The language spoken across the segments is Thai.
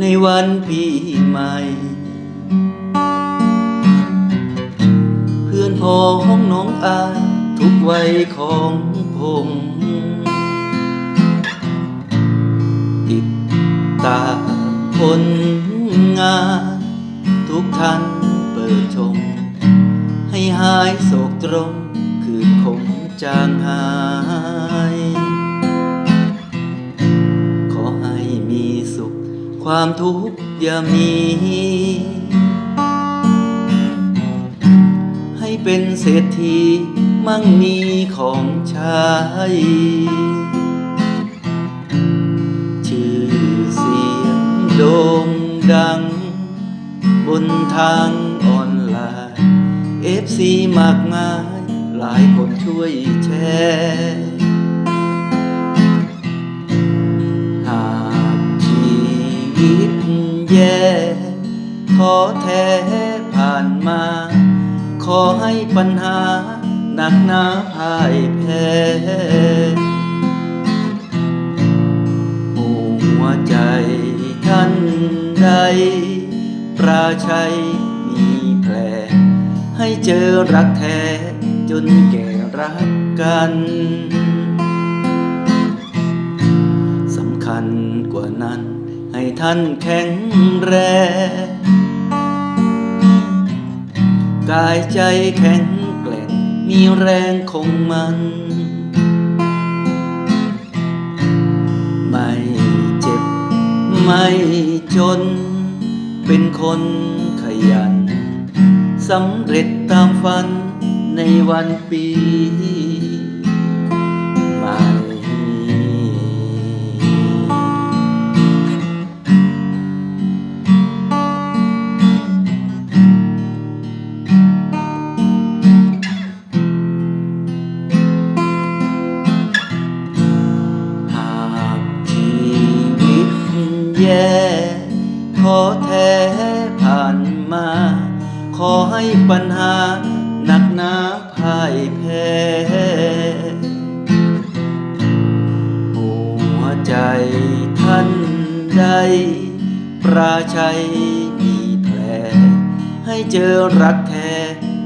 ในวันปีใหม่ เพื่อนพ้องน้องอาทุกวัยของผม ติดตาผลงาน ทุกท่านเปิดชม ให้หายโศกตรง คืนคงจางหาย ความทุกข์อย่ามี ให้เป็นเศรษฐีมั่งมีของใช้ชื่อเสียงโด่งดัง บนทางออนไลน์เอฟซีมากมาย หลายคนช่วยแชร์ แย่ท้อแท้ผ่านมา ขอให้ปัญหาหนักหนาพ่ายแพ้หัวใจท่านใด ปราชัยมีแผล ให้เจอรักแท้จนแก่รักกันสำคัญกว่านั้น ให้ท่านแข็งแรง กายใจแข็งแกร่งมีแรงคงมัน ไม่เจ็บไม่จน เป็นคนขยันสำเร็จตามฝันในวันปี แย่ท้อแท้ผ่านมา ขอให้ปัญหาหนักหนาพ่ายแพ้หัวใจท่านใดปราชัยมีแผล ให้เจอรักแท้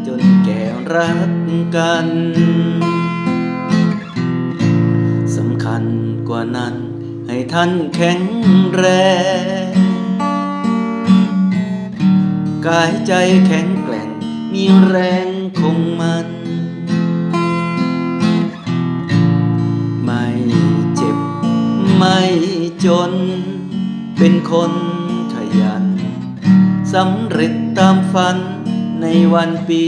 จนแก่รักกัน สำคัญกว่านั้น ให้ท่านแข็งแรง กายใจแข็งแกร่ง มีแรงคงมัน ไม่เจ็บ ไม่จน เป็นคนขยัน สำเร็จตามฝันในวันปี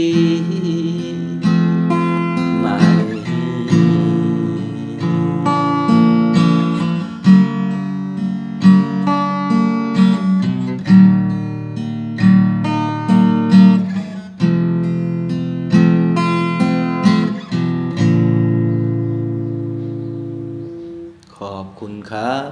คุณครับ